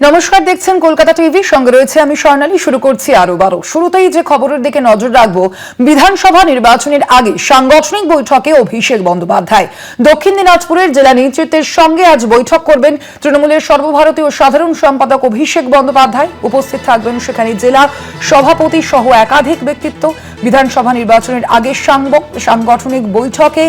নমস্কার, দেখছেন কলকাতা টিভি। সঙ্গে রয়েছে আমি স্বর্ণালী। শুরু করছি আরও বারো। শুরুতেই যে খবরের দিকে নজর রাখব, বিধানসভা নির্বাচনের আগে সাংগঠনিক বৈঠকে অভিষেক বন্দ্যোপাধ্যায়। দক্ষিণ দিনাজপুরের জেলা নেতৃত্বের সঙ্গে আজ বৈঠক করবেন তৃণমূলের সর্বভারতীয় সাধারণ সম্পাদক অভিষেক বন্দ্যোপাধ্যায়। উপস্থিত থাকবেন সেখানে জেলা সভাপতি সহ একাধিক ব্যক্তিত্ব। বিধানসভা নির্বাচনের আগে সাংগঠনিক বৈঠকে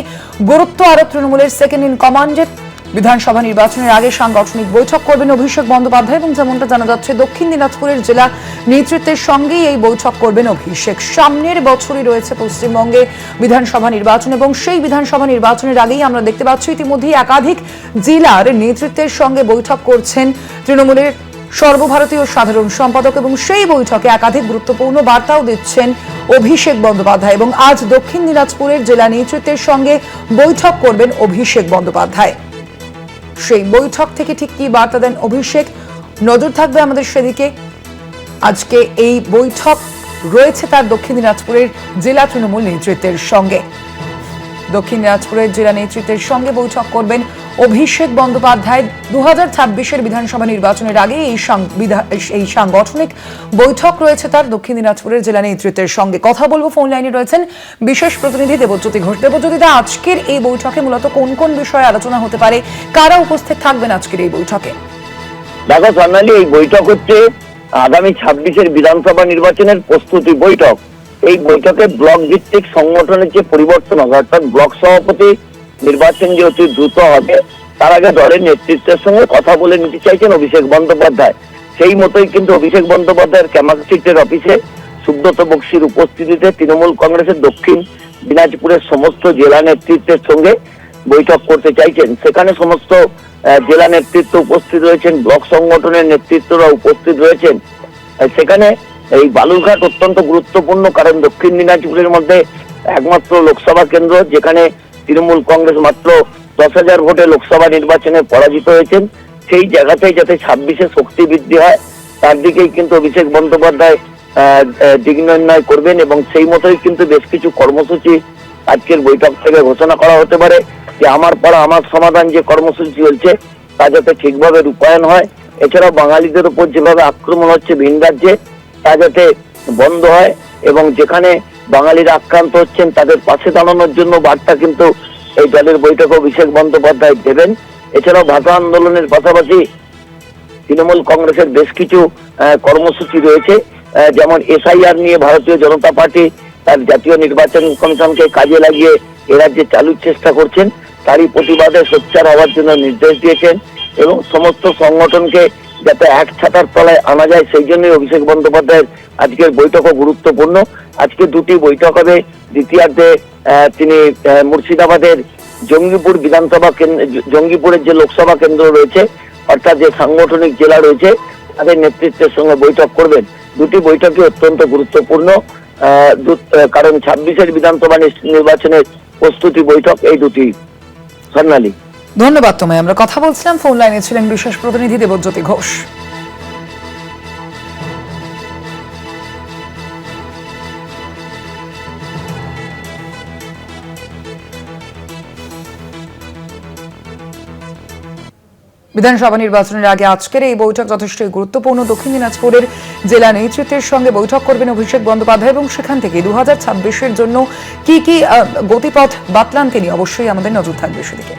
গুরুত্ব আরোপ তৃণমূলের সেকেন্ড ইন কমান্ডের বিধানসভা নির্বাচনের আগে সাংগঠনিক বৈঠক করবেন অভিষেক বন্দ্যোপাধ্যায় এবং যেমনটা জানা যাচ্ছে, দক্ষিণ দিনাজপুরের জেলা নেতৃত্বের সঙ্গেই এই বৈঠক করবেন অভিষেক। সামনের বছরই রয়েছে পশ্চিমবঙ্গে বিধানসভা নির্বাচন এবং সেই বিধানসভা নির্বাচনের আগেই আমরা দেখতে পাচ্ছি, ইতিমধ্যেই একাধিক জেলার নেতৃত্বের সঙ্গে বৈঠক করছেন তৃণমূলের সর্বভারতীয় সাধারণ সম্পাদক এবং সেই বৈঠকে একাধিক গুরুত্বপূর্ণ বার্তাও দিচ্ছেন অভিষেক বন্দ্যোপাধ্যায় এবং আজ দক্ষিণ দিনাজপুরের জেলা নেতৃত্বের সঙ্গে বৈঠক করবেন অভিষেক বন্দ্যোপাধ্যায়। সেই বৈঠক থেকে ঠিক কি বার্তা দেন অভিষেক? নজর থাকবে আমাদের সেদিকে। আজকে এই বৈঠক রয়েছে তার দক্ষিণ দিনাজপুরের জেলা তৃণমূল নেতৃত্বের সঙ্গে। দক্ষিণ দিনাজপুরের জেলা নেতৃত্বের সঙ্গে বৈঠক করবেন অভিষেক বন্দ্যোপাধ্যায়। দু হাজার ছাব্বিশের বিধানসভা নির্বাচনের আগে এই সাংগঠনিক বৈঠক রয়েছে তার দক্ষিণ দিনাজপুরের জেলা নেতৃত্বের সঙ্গে। কথা বলব ফোন লাইনে রয়েছেন বিশেষ প্রতিনিধি দেবজ্যোতি ঘোষ। দেবজ্যোতিদা আজকের এই বৈঠকে মূলত কোন কোন বিষয়ে আলোচনা হতে পারে? কারা উপস্থিত থাকবেন আজকের এই বৈঠকে? দেখো স্বর্ণালী এই বৈঠক হচ্ছে আগামী ছাব্বিশের বিধানসভা নির্বাচনের প্রস্তুতি বৈঠক। এই বৈঠকে ব্লক ভিত্তিক সংগঠনের যে পরিবর্তন হবে, অর্থাৎ ব্লক সভাপতি নির্বাচন যে অতি দ্রুত হবে, তার আগে দলের নেতৃত্বের সঙ্গে কথা বলে নিতে চাইছেন অভিষেক বন্দ্যোপাধ্যায়। সেই মতোই কিন্তু অভিষেক বন্দ্যোপাধ্যায়ের ক্যামাকসিটের অফিসে সুব্রত বক্সির উপস্থিতিতে তৃণমূল কংগ্রেসের দক্ষিণ দিনাজপুরের সমস্ত জেলা নেতৃত্বের সঙ্গে বৈঠক করতে চাইছেন। সেখানে সমস্ত জেলা নেতৃত্ব উপস্থিত রয়েছেন, ব্লক সংগঠনের নেতৃত্বরা উপস্থিত রয়েছেন। সেখানে এই বালুরঘাট অত্যন্ত গুরুত্বপূর্ণ, কারণ দক্ষিণ দিনাজপুরের মধ্যে একমাত্র লোকসভা কেন্দ্র, যেখানে তৃণমূল কংগ্রেস মাত্র দশ হাজার ভোটে লোকসভা নির্বাচনে পরাজিত হয়েছেন। সেই জায়গাতেই যাতে ছাব্বিশে শক্তি বৃদ্ধি হয়, তার দিকেই কিন্তু অভিষেক বন্দ্যোপাধ্যায় দিক করবেন এবং সেই মতোই কিন্তু বেশ কিছু কর্মসূচি আজকের বৈঠক থেকে ঘোষণা করা হতে পারে যে আমার পড়া, আমার সমাধান যে কর্মসূচি চলছে, তা যাতে ঠিকভাবে রূপায়ণ হয়। এছাড়াও বাঙালিদের উপর যেভাবে আক্রমণ হচ্ছে ভিন রাজ্যে তা যাতে বন্ধ হয় এবং যেখানে বাঙালিরা আক্রান্ত হচ্ছেন, তাদের পাশে দাঁড়ানোর জন্য বার্তা কিন্তু এই দলের বৈঠকে অভিষেক বন্দ্যোপাধ্যায় দেবেন। এছাড়াও ভাষা আন্দোলনের পাশাপাশি তৃণমূল কংগ্রেসের বেশ কিছু কর্মসূচি রয়েছে। যেমন এসআইআর নিয়ে ভারতীয় জনতা পার্টি তার জাতীয় নির্বাচন কমিশনকে কাজে লাগিয়ে এ রাজ্যে চালুর চেষ্টা করছেন। তারই প্রতিবাদে সোচ্চার হওয়ার জন্য নির্দেশ দিয়েছেন এবং সমস্ত সংগঠনকে যাতে এক ছাতার তলায় আনা যায়, সেই জন্যই অভিষেক বন্দ্যোপাধ্যায়ের আজকের বৈঠকও গুরুত্বপূর্ণ। আজকে দুটি বৈঠক হবে। দ্বিতীয়ার্ধে তিনি মুর্শিদাবাদের জঙ্গিপুর বিধানসভা জঙ্গিপুরের যে লোকসভা কেন্দ্র রয়েছে, অর্থাৎ যে সাংগঠনিক জেলা রয়েছে, তাদের নেতৃত্বের সঙ্গে বৈঠক করবেন। দুটি বৈঠকই অত্যন্ত গুরুত্বপূর্ণ। কারণ ছাব্বিশের বিধানসভা নিস- নির্বাচনের প্রস্তুতি বৈঠক, এই দুটি। স্বর্ণালী। ধন্যবাদ তোমায়। আমরা কথা বলছিলাম ফোন লাইনে ছিলেন বিশেষ প্রতিনিধি দেবজ্যোতি ঘোষ। বিধানসভা নির্বাচনের আগে আজকের এই বৈঠক যথেষ্ট গুরুত্বপূর্ণ। দক্ষিণ দিনাজপুরের জেলা নেতৃত্বের সঙ্গে বৈঠক করবেন অভিষেক বন্দ্যোপাধ্যায় এবং সেখান থেকে দু হাজার জন্য কি কি গতিপথ বাতলান তিনি। অবশ্যই আমাদের নজর থাকবে সেদিকে।